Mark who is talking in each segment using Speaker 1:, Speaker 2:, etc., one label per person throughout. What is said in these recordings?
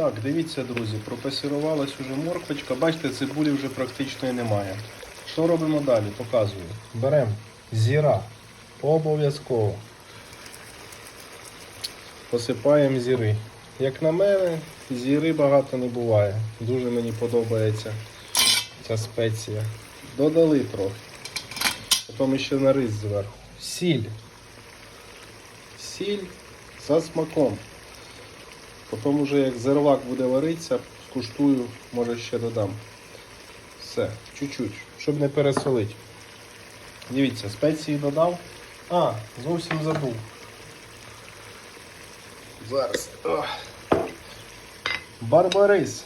Speaker 1: Так, дивіться, друзі, пропасірувалась уже морквочка. Бачите, цибулі вже практично і немає. Що робимо далі? Показую. Беремо зіра. Обов'язково. Посипаємо зіри. Як на мене, зіри багато не буває. Дуже мені подобається ця спеція. Додали трохи. Потім ще на рис зверху. Сіль. Сіль за смаком. Потім уже як зервак буде варитися, скуштую, може ще додам. Все, чуть-чуть, щоб не пересолити. Дивіться, спеції додав. А, зовсім забув. Зараз. Барбарис.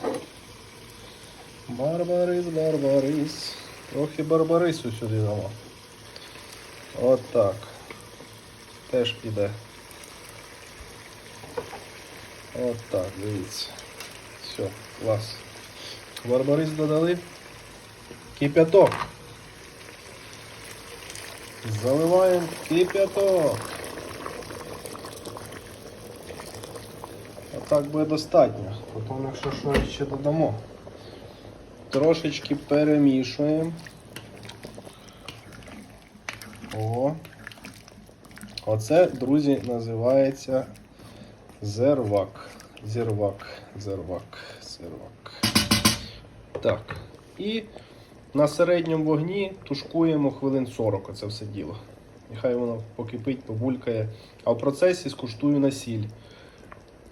Speaker 1: Барбарис, барбарис. Трохи барбарису сюди дамо. От так. Теж піде. От так, дивіться. Все, клас. Барбарис додали. Кипяток. Заливаємо кипяток. А так буде достатньо. Потім, якщо що ще додамо. Трошечки перемішуємо. О. Оце, друзі, називається зервак. Зервак, зервак, зервак. Так. І на середньому вогні тушкуємо хвилин 40 оце все діло. Нехай воно покипить, побулькає. А в процесі скуштую на сіль.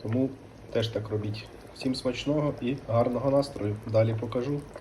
Speaker 1: Тому теж так робіть. Всім смачного і гарного настрою. Далі покажу.